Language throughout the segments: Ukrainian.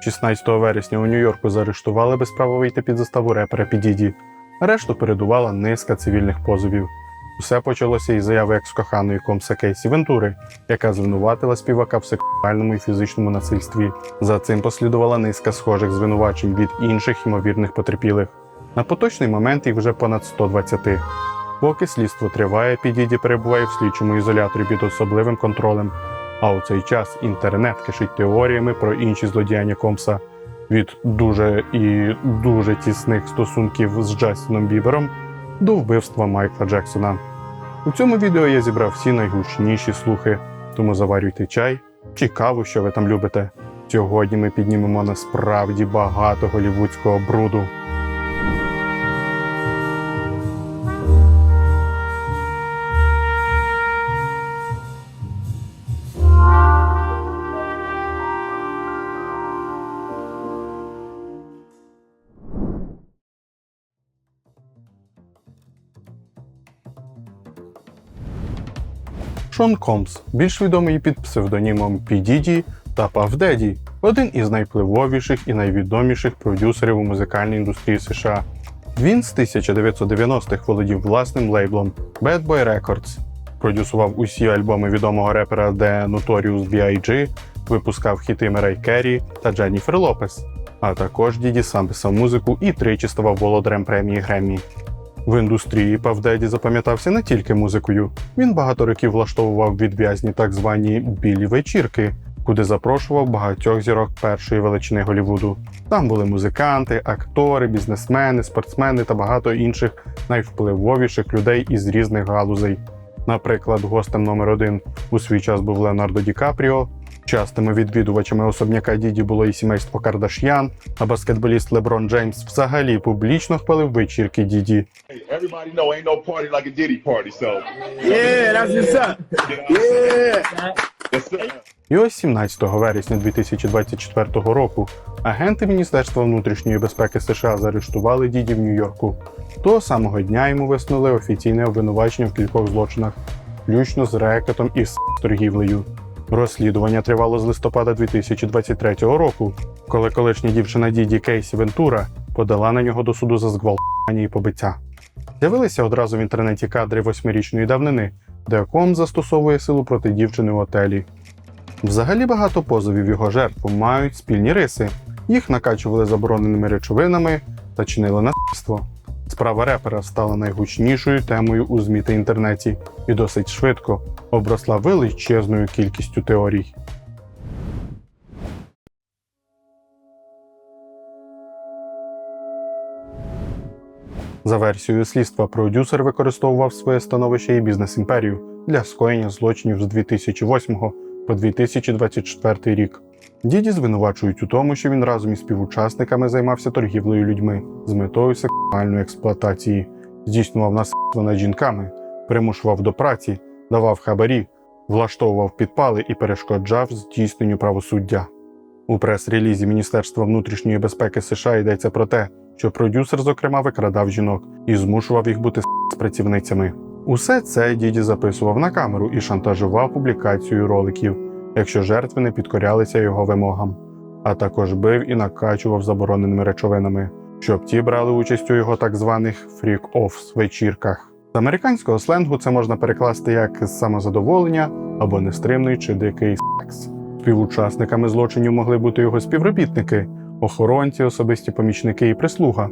16 вересня у Нью-Йорку заарештували без права вийти під заставу репера Підіді. Решту передувала низка цивільних позовів. Усе почалося із заяви екс-коханої комса Кейсі Вентури, яка звинуватила співака в сексуальному і фізичному насильстві. За цим послідувала низка схожих звинувачень від інших ймовірних потерпілих. На поточний момент їх вже понад 120. Поки слідство триває, Підіді перебуває в слідчому ізоляторі під особливим контролем. А у цей час інтернет кишить теоріями про інші злодіяння Комса від дуже і дуже тісних стосунків з Джастіном Бібером до вбивства Майкла Джексона. У цьому відео я зібрав всі найгучніші слухи, тому заварюйте чай чи каву, що ви там любите. Сьогодні ми піднімемо насправді багато голівудського бруду. Шон Комс, більш відомий під псевдонімом Підіді та Пав Деді, один із найвпливовіших і найвідоміших продюсерів у музикальній індустрії США. Він з 1990-х володів власним лейблом Bad Boy Records, продюсував усі альбоми відомого репера The Notorious B.I.G., випускав хіти Мерей Керрі та Дженніфер Лопес. А також Діді сам писав музику і тричі ставав володарем премії Греммі. В індустрії Павдеді запам'ятався не тільки музикою. Він багато років влаштовував відв'язні так звані білі вечірки, куди запрошував багатьох зірок першої величини Голівуду. Там були музиканти, актори, бізнесмени, спортсмени та багато інших найвпливовіших людей із різних галузей. Наприклад, гостем номер один у свій час був Леонардо Ді Капріо. Частими відвідувачами особняка Діді було і сімейство Кардаш'ян, а баскетболіст Леброн Джеймс взагалі публічно хвалив вечірки Діді. І ось 17 вересня 2024 року агенти Міністерства внутрішньої безпеки США заарештували Діді в Нью-Йорку. Того самого дня йому висунули офіційне обвинувачення в кількох злочинах, включно з рекетом і з торгівлею. Розслідування тривало з листопада 2023 року, коли колишня дівчина Діді Кейсі Вентура подала на нього до суду за зґвалтування і побиття. З'явилися одразу в інтернеті кадри восьмирічної давнини, де ком застосовує силу проти дівчини в отелі. Взагалі багато позовів його жертв мають спільні риси. Їх накачували забороненими речовинами та чинили насильство. Справа репера стала найгучнішою темою у ЗМІ та інтернеті і досить швидко обросла величезною кількістю теорій. За версією слідства, продюсер використовував своє становище і бізнес-імперію для скоєння злочинів з 2008 по 2024 рік. Діді звинувачують у тому, що він разом із співучасниками займався торгівлею людьми з метою сексуальної експлуатації, здійснював насильство над жінками, примушував до праці, давав хабарі, влаштовував підпали і перешкоджав здійсненню правосуддя. У прес-релізі Міністерства внутрішньої безпеки США йдеться про те, що продюсер, зокрема, викрадав жінок і змушував їх бути з працівницями. Усе це діді записував на камеру і шантажував публікацією роликів, якщо жертви не підкорялися його вимогам, а також бив і накачував забороненими речовинами, щоб ті брали участь у його так званих фрік-оффс вечірках. З американського сленгу це можна перекласти як самозадоволення або нестримний чи дикий секс. Співучасниками злочинів могли бути його співробітники, охоронці, особисті помічники і прислуга.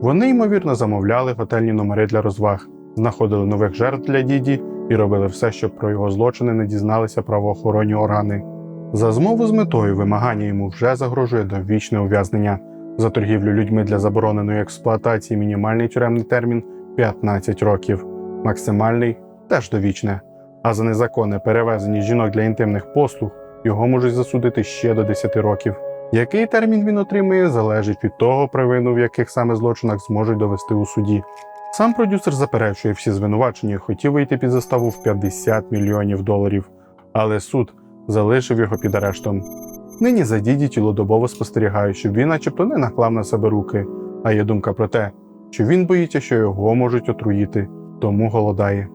Вони, ймовірно, замовляли готельні номери для розваг, знаходили нових жертв для діді і робили все, щоб про його злочини не дізналися правоохоронні органи. За змову з метою вимагання йому вже загрожує довічне ув'язнення. За торгівлю людьми для забороненої експлуатації мінімальний тюремний термін 15 років, максимальний теж довічне. А за незаконне перевезення жінок для інтимних послуг його можуть засудити ще до 10 років. Який термін він отримує, залежить від того, провину в яких саме злочинах зможуть довести у суді. Сам продюсер заперечує всі звинувачення і хотів вийти під заставу в 50 мільйонів доларів, але суд залишив його під арештом. Нині за діді тілодобово спостерігають, щоб він начебто не наклав на себе руки, а є думка про те, що він боїться, що його можуть отруїти, тому голодає.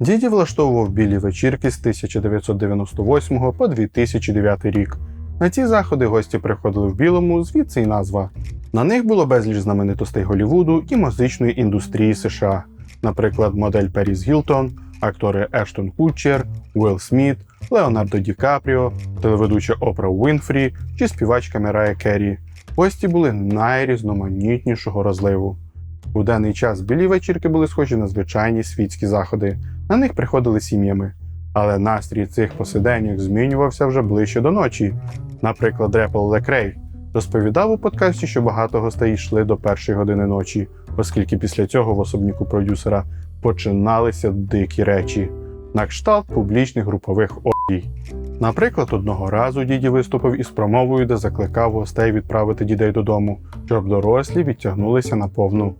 Діді влаштовував білі вечірки з 1998 по 2009 рік. На ці заходи гості приходили в білому, звідси й назва. На них було безліч знаменитостей Голлівуду і музичної індустрії США, наприклад, модель Періс Гілтон, актори Ештон Кутчер, Уилл Сміт, Леонардо Ді Капріо, телеведуча Опра Уінфрі чи співачка Мірая Керрі. Гості були найрізноманітнішого розливу. У даний час білі вечірки були схожі на звичайні світські заходи. На них приходили сім'ями. Але настрій цих посиденьок змінювався вже ближче до ночі. Наприклад, Репл Лекрей розповідав у подкасті, що багато гостей йшли до першої години ночі, оскільки після цього в особніку продюсера починалися дикі речі на кшталт публічних групових оргій. Наприклад, одного разу діді виступив із промовою, де закликав гостей відправити дітей додому, щоб дорослі відтягнулися на повну.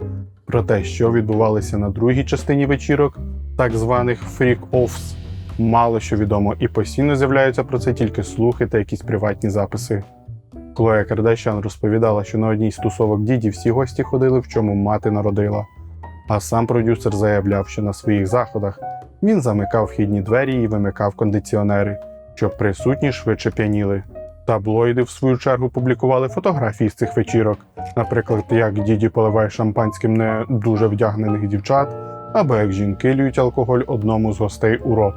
Про те, що відбувалося на другій частині вечірок, так званих фрік-офс, мало що відомо, і постійно з'являються про це тільки слухи та якісь приватні записи. Клоя Кардашян розповідала, що на одній з тусовок діді всі гості ходили, в чому мати народила. А сам продюсер заявляв, що на своїх заходах він замикав вхідні двері і вимикав кондиціонери, щоб присутні швидше п'яніли. Таблоїди, в свою чергу, публікували фотографії з цих вечірок, наприклад, як діді поливає шампанським не дуже вдягнених дівчат, або як жінки льють алкоголь одному з гостей у рот.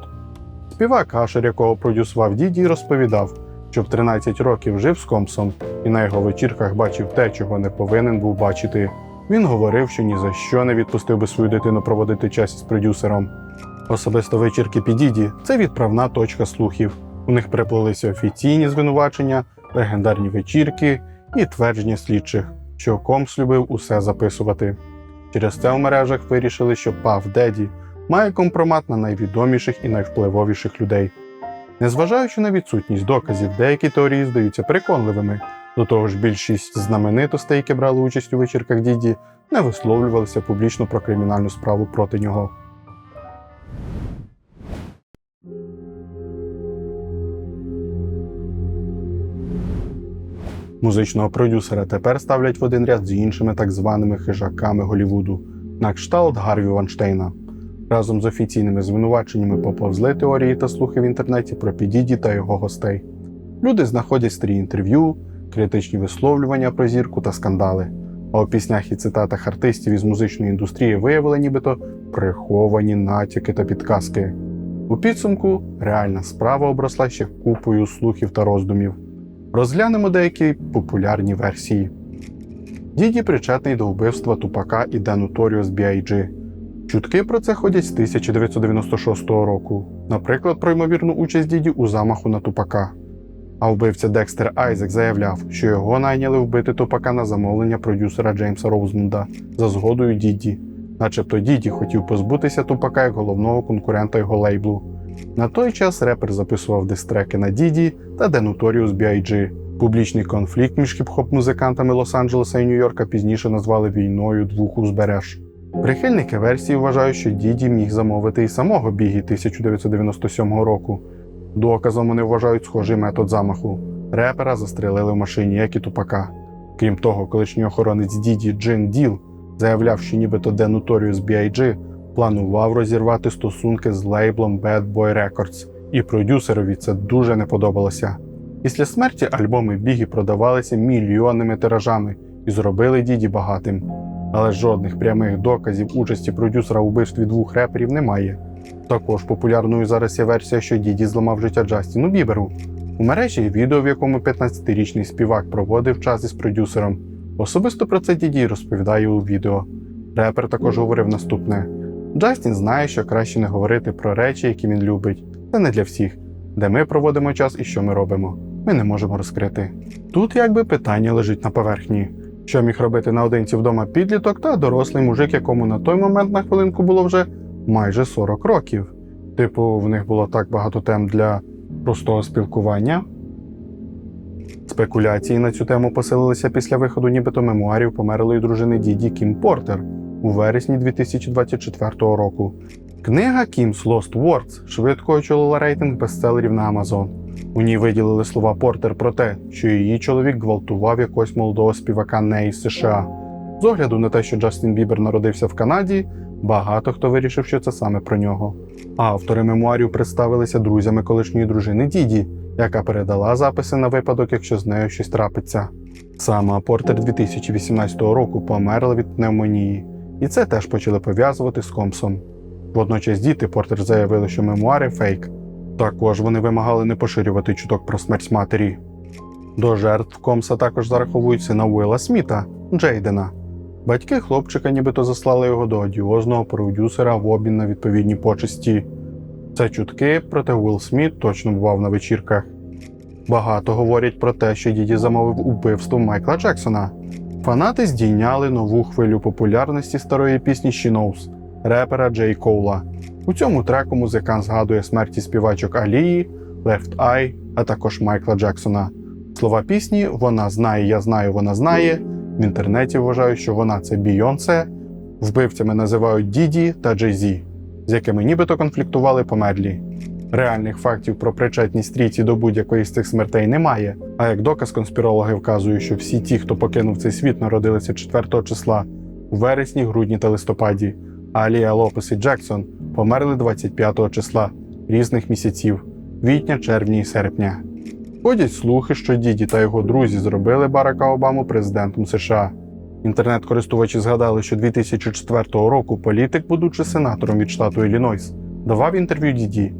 Співак Ашер, якого продюсував діді, розповідав, що в 13 років жив з Компсом і на його вечірках бачив те, чого не повинен був бачити. Він говорив, що ні за що не відпустив би свою дитину проводити час із продюсером. Особисто вечірки Підіді це відправна точка слухів. У них переплилися офіційні звинувачення, легендарні вечірки і твердження слідчих, що Комс любив усе записувати. Через це у мережах вирішили, що Пав Деді має компромат на найвідоміших і найвпливовіших людей. Незважаючи на відсутність доказів, деякі теорії здаються переконливими. До того ж, більшість знаменитостей, які брали участь у вечірках Діді, не висловлювалися публічно про кримінальну справу проти нього. Музичного продюсера тепер ставлять в один ряд з іншими так званими хижаками Голлівуду на кшталт Гарві Ванштейна. Разом з офіційними звинуваченнями поповзли теорії та слухи в інтернеті про Підіді та його гостей. Люди знаходять старі інтерв'ю, критичні висловлювання про зірку та скандали. А у піснях і цитатах артистів із музичної індустрії виявили нібито приховані натяки та підказки. У підсумку реальна справа обросла ще купою слухів та роздумів. Розглянемо деякі популярні версії. Діді причетний до вбивства Тупака і The Notorious B.I.G. Чутки про це ходять з 1996 року, наприклад, про ймовірну участь діді у замаху на Тупака. А вбивця Декстер Айзек заявляв, що його найняли вбити Тупака на замовлення продюсера Джеймса Роузмунда за згодою Діді, начебто Діді хотів позбутися Тупака як головного конкурента його лейблу. На той час репер записував дистреки на Діді та The Notorious B.I.G. Публічний конфлікт між хіп-хоп музикантами Лос-Анджелеса і Нью-Йорка пізніше назвали війною двох узбереж. Прихильники версії вважають, що Діді міг замовити і самого Бігі 1997 року. Доказом вони вважають схожий метод замаху. Репера застрелили в машині, як і тупака. Крім того, колишній охоронець Діді Джин Діл заявляв, що нібито The Notorious B.I.G. планував розірвати стосунки з лейблом Bad Boy Records, і продюсерові це дуже не подобалося. Після смерті альбоми Бігі продавалися мільйонними тиражами і зробили Діді багатим. Але жодних прямих доказів участі продюсера у вбивстві двох реперів немає. Також популярною зараз є версія, що Діді зламав життя Джастіну Біберу. У мережі відео, в якому 15-річний співак проводив час із продюсером. Особисто про це Діді розповідає у відео. Репер також говорив наступне: Джастін знає, що краще не говорити про речі, які він любить. Це не для всіх, де ми проводимо час і що ми робимо. Ми не можемо розкрити. Тут якби питання лежить на поверхні. Що міг робити наодинці вдома підліток та дорослий мужик, якому на той момент на хвилинку було вже майже 40 років. Типу, в них було так багато тем для простого спілкування. Спекуляції на цю тему посилилися після виходу нібито мемуарів померлої дружини Діді Кім Портер у вересні 2024 року. Книга Kim's Lost Words швидко очолила рейтинг бестселерів на Amazon. У ній виділили слова Портер про те, що її чоловік гвалтував якогось молодого співака не із США. З огляду на те, що Джастін Бібер народився в Канаді, Багато хто вирішив, що це саме про нього. Автори мемуарів представилися друзями колишньої дружини Діді, яка передала записи на випадок, якщо з нею щось трапиться. Сама Портер 2018 року померла від пневмонії, і це теж почали пов'язувати з Комсом. Водночас діти Портер заявили, що мемуари фейк. Також вони вимагали не поширювати чуток про смерть матері. До жертв Комса також зараховують сина Уилла Сміта, Джейдена. Батьки хлопчика нібито заслали його до одіозного продюсера в обмін на відповідні почесті. Це чутки, проте Уилл Сміт точно бував на вечірках. Багато говорять про те, що діді замовив убивство Майкла Джексона. Фанати здійняли нову хвилю популярності старої пісні «She Knows» репера Джей Коула. У цьому треку музикант згадує смерті співачок Алії, Left Eye, а також Майкла Джексона. Слова пісні Вона знає, я знаю, вона знає. В інтернеті вважають, що вона це Бійонсе. Вбивцями називають Діді та Джей Зі, з якими нібито конфліктували померлі. Реальних фактів про причетність трійці до будь-якої з цих смертей немає. А як доказ конспірологи вказують, що всі ті, хто покинув цей світ, народилися 4 числа у вересні, грудні та листопаді. А Алія Лопес і Джексон померли 25 числа різних місяців квітня, червня і серпня. Ходять слухи, що діді та його друзі зробили Барака Обаму президентом США. Інтернет-користувачі згадали, що 2004 року політик, будучи сенатором від штату Іллінойс, давав інтерв'ю діді.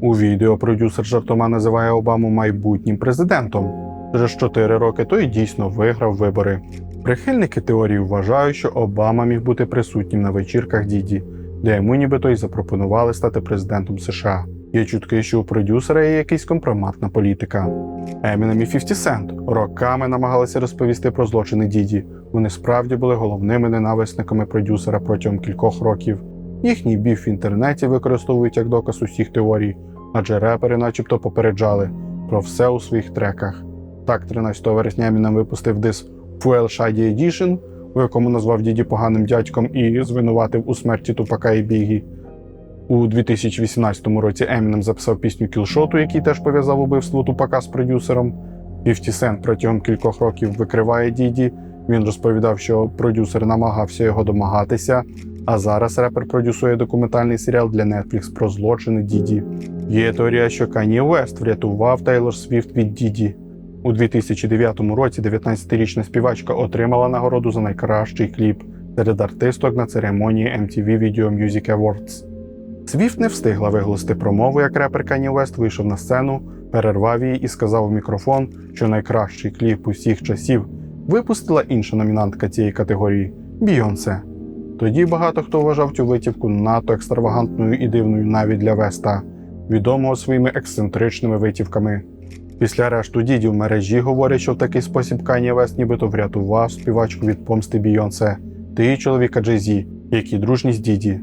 У відео продюсер жартома називає Обаму майбутнім президентом. Через 4 роки той дійсно виграв вибори. Прихильники теорії вважають, що Обама міг бути присутнім на вечірках діді, де йому нібито й запропонували стати президентом США. Є чутки, що у продюсера є якийсь компроматна політика. Емінем і 50 Cent роками намагалися розповісти про злочини діді. Вони справді були головними ненависниками продюсера протягом кількох років. Їхній біф в інтернеті використовують як доказ усіх теорій, адже репери начебто попереджали про все у своїх треках. Так, 13 вересня Емінем випустив дис Fuel Shady Edition, у якому назвав діді поганим дядьком і звинуватив у смерті Тупака і Бігі. У 2018 році Емінем записав пісню Кілшоту, який теж пов'язав убивство Тупака з продюсером. 50 Cent протягом кількох років викриває Діді. Він розповідав, що продюсер намагався його домагатися. А зараз репер продюсує документальний серіал для Netflix про злочини Діді. Є теорія, що Кані Уест врятував Тейлор Свіфт від Діді. У 2009 році 19-річна співачка отримала нагороду за найкращий кліп серед артисток на церемонії MTV Video Music Awards. Свіфт не встигла виголосити промову, як репер Кані Вест вийшов на сцену, перервав її і сказав в мікрофон, що найкращий кліп усіх часів випустила інша номінантка цієї категорії Бійонсе. Тоді багато хто вважав цю витівку надто екстравагантною і дивною навіть для Веста, відомого своїми ексцентричними витівками. Після арешту діді в мережі говорять, що в такий спосіб Кані Вест нібито врятував співачку від помсти Бійонсе та її чоловіка Джей-Зі, які дружні з діді.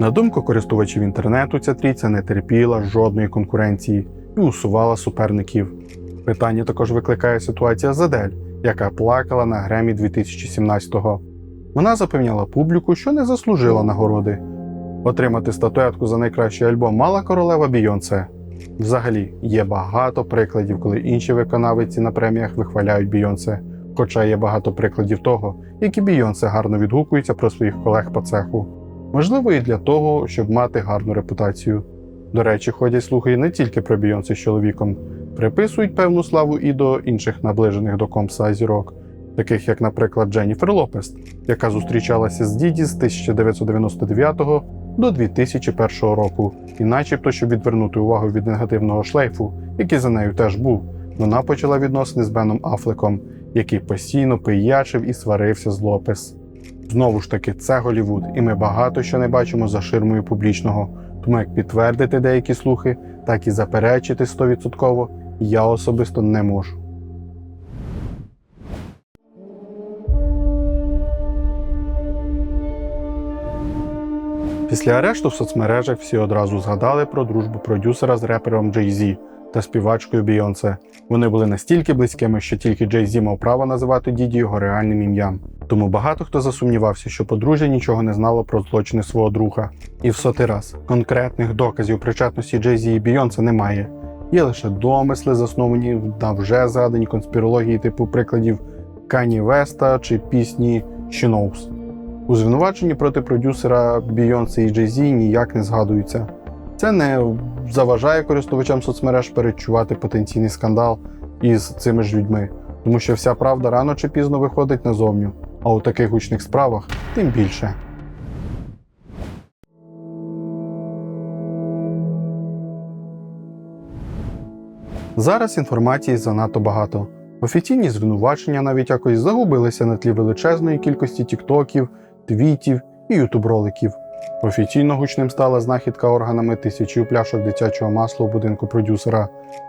На думку користувачів інтернету, ця трійця не терпіла жодної конкуренції і усувала суперників. Питання також викликає ситуація з Адель, яка плакала на Гремі 2017-го. Вона запевняла публіку, що не заслужила нагороди. Отримати статуетку за найкращий альбом мала королева Бійонсе. Взагалі, є багато прикладів, коли інші виконавиці на преміях вихваляють Бійонсе, хоча є багато прикладів того, які Бійонсе гарно відгукуються про своїх колег по цеху. Можливо, і для того, щоб мати гарну репутацію. До речі, ходять слухи не тільки про Бійонсе з чоловіком, приписують певну славу і до інших наближених до комса зірок, таких як, наприклад, Дженніфер Лопес, яка зустрічалася з Діді з 1999 до 2001 року, і, начебто, щоб відвернути увагу від негативного шлейфу, який за нею теж був, вона почала відносини з Беном Афлеком, який постійно пиячив і сварився з Лопес. Знову ж таки, це Голівуд, і ми багато що не бачимо за ширмою публічного. Тому як підтвердити деякі слухи, так і заперечити 100% я особисто не можу. Після арешту в соцмережах всі одразу згадали про дружбу продюсера з репером Jay-Z та співачкою Бейонсе. Вони були настільки близькими, що тільки Jay-Z мав право називати Діді його реальним ім'ям. Тому багато хто засумнівався, що подружжя нічого не знало про злочини свого друга. І в сотий раз конкретних доказів причетності Jay-Z і Бейонсе немає. Є лише домисли, засновані на вже згадані конспірології типу прикладів Кані Веста чи пісні She. У звинуваченні проти продюсера Beyoncé і Jay-Z ніяк не згадується. Це не заважає користувачам соцмереж передчувати потенційний скандал із цими ж людьми, тому що вся правда рано чи пізно виходить назовню, а у таких гучних справах тим більше. Зараз інформації занадто багато. Офіційні звинувачення навіть якось загубилися на тлі величезної кількості тіктоків, твітів і ютуб-роликів. Офіційно гучним стала знахідка органами тисячі пляшок дитячого масла у будинку продюсера.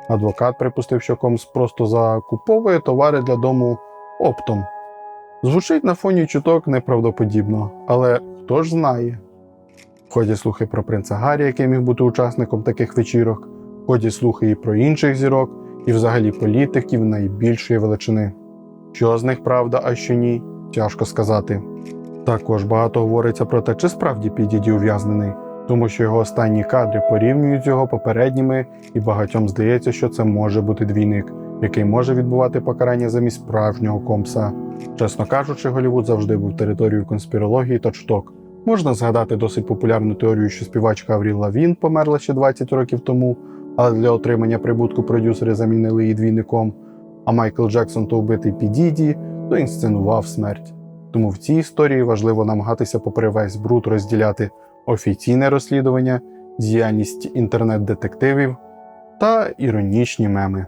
Адвокат припустив, що Комс просто закуповує товари для дому оптом. Звучить на фоні чуток неправдоподібно, але хто ж знає. Ходять слухи про принца Гаррі, який міг бути учасником таких вечірок, ходять слухи і про інших зірок, і взагалі політиків найбільшої величини. Що з них правда, а що ні, тяжко сказати. Також багато говориться про те, чи справді Підіді ув'язнений, тому що його останні кадри порівнюють з його попередніми, і багатьом здається, що це може бути двійник, який може відбувати покарання замість справжнього комса. Чесно кажучи, Голівуд завжди був територією конспірології та чуток. Можна згадати досить популярну теорію, що співачка Авріл Лавін померла ще 20 років тому, але для отримання прибутку продюсери замінили її двійником. А Майкл Джексон то вбитий Підіді, то інсценував смерть. Тому в цій історії важливо намагатися, попри весь бруд, розділяти офіційне розслідування, діяльність інтернет-детективів та іронічні меми.